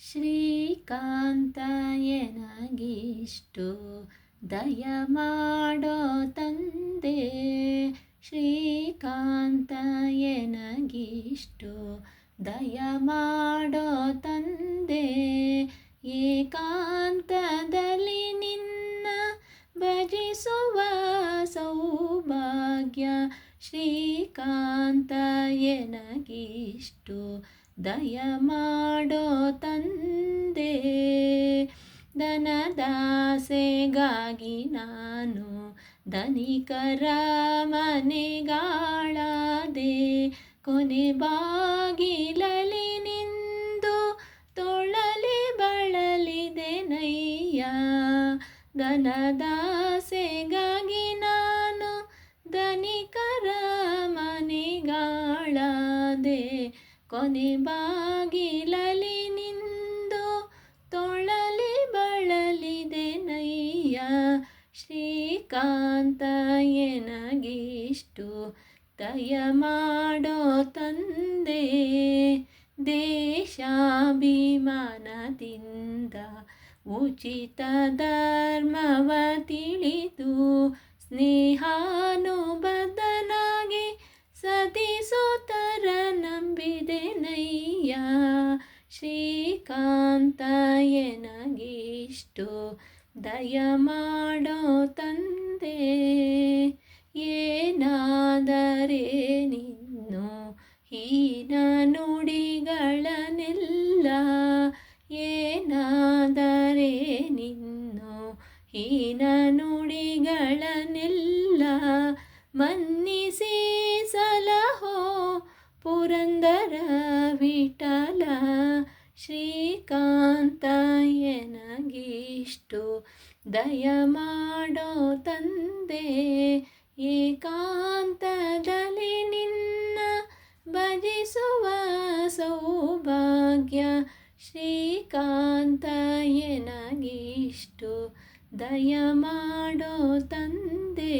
ಶ್ರೀಕಾಂತಯನಗಿಷ್ಟು ದಯ ಮಾಡೋ ತಂದೆ. ಶ್ರೀಕಾಂತಯನಗಿಷ್ಟು ದಯ ಮಾಡೋ ತಂದೆ. ಏಕಾಂತದಲ್ಲಿ ನಿನ್ನ ಭಜಿಸುವ ಸೌಭಾಗ್ಯ ಶ್ರೀಕಾಂತಯನಗಿಷ್ಟು ದಯ ಮಾಡೋ ತಂದೆ ದನದಾಸೆಗಾಗಿ ನಾನು ಧನಿಕರ ಮನೆಗಾಳದೆ, ಕೊನೆ ಬಾಗಿಲಲಿ ನಿಂದು ತೊಳಲಿ ಬಳಲಿದೆ ನಯ್ಯ. ದನದಾಸೆಗಾಗಿ ನಾನು ಧನಿಕರ ಕೊನೆ ಬಾಗಿಲಲಿ ನಿಂದು ತೊಳಲಿ ಬಳಲಿದೆ ನಯ್ಯ. ಶ್ರೀಕಾಂತ ಎನಗಿಷ್ಟು ದಯ ಮಾಡೋ ತಂದೆ. ದೇಶಾಭಿಮಾನದಿಂದ ಉಚಿತ ಧರ್ಮವ ತಿಳಿದು ಸ್ನೇಹಾನುಬದ್ಧನಾಗಿ ಶ್ರೀಕಾಂತಯನಗಿಷ್ಟು ದಯ ಮಾಡೋ ತಂದೆ, ಏನಾದರೆ ನಿನ್ನು ಹೀನ ನುಡಿಗಳನೆಲ್ಲ ಏನಾದರೆ ನಿನ್ನು ಹೀನ ನುಡಿಗಳನೆಲ್ಲ ಮನ್ನಿಸಿ ಸಲಹೋ ಪುರಂದರ ವಿಠಲ ಶ್ರೀಕಾಂತಯನಗಿಷ್ಟು ದಯ ಮಾಡೋ ತಂದೆ ಏಕಾಂತದಲ್ಲಿ ನಿನ್ನ ಭಜಿಸುವ ಸೌಭಾಗ್ಯ ಶ್ರೀಕಾಂತಯನಗಿಷ್ಟು ದಯ ಮಾಡೋ ತಂದೆ.